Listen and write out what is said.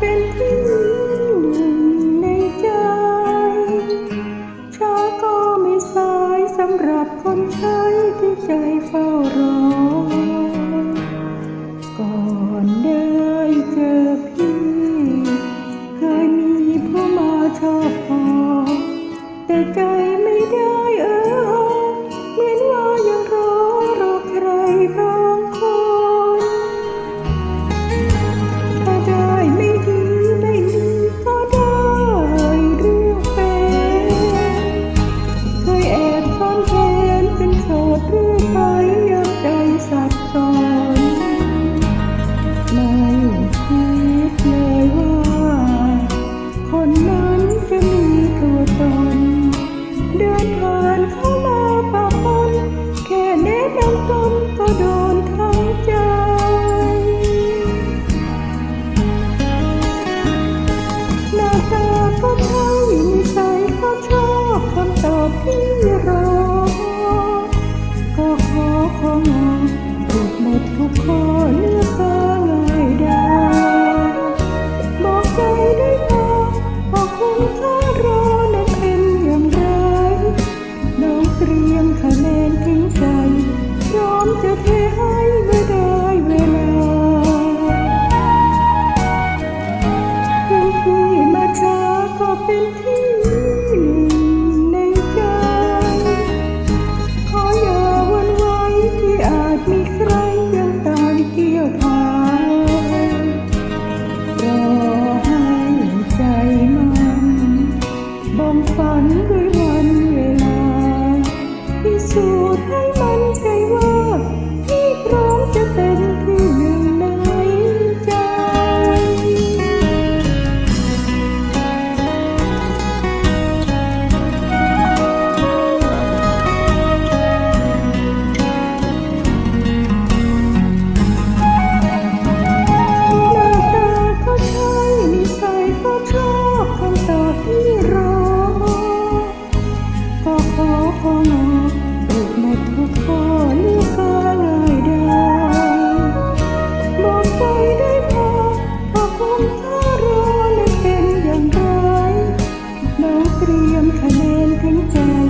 เองถูหมดทุกข้อเลือกก็ง่ายดายบอกใจได้พอบอกคุณค่ารอนั้นเป็นอย่างไร น้อเตรียมคะแนถึงใจพอมจะเทให้ได้เวลาเป็นพี่มาช้าก็เป็นที่ കടൽ കഴിച്ചാൽ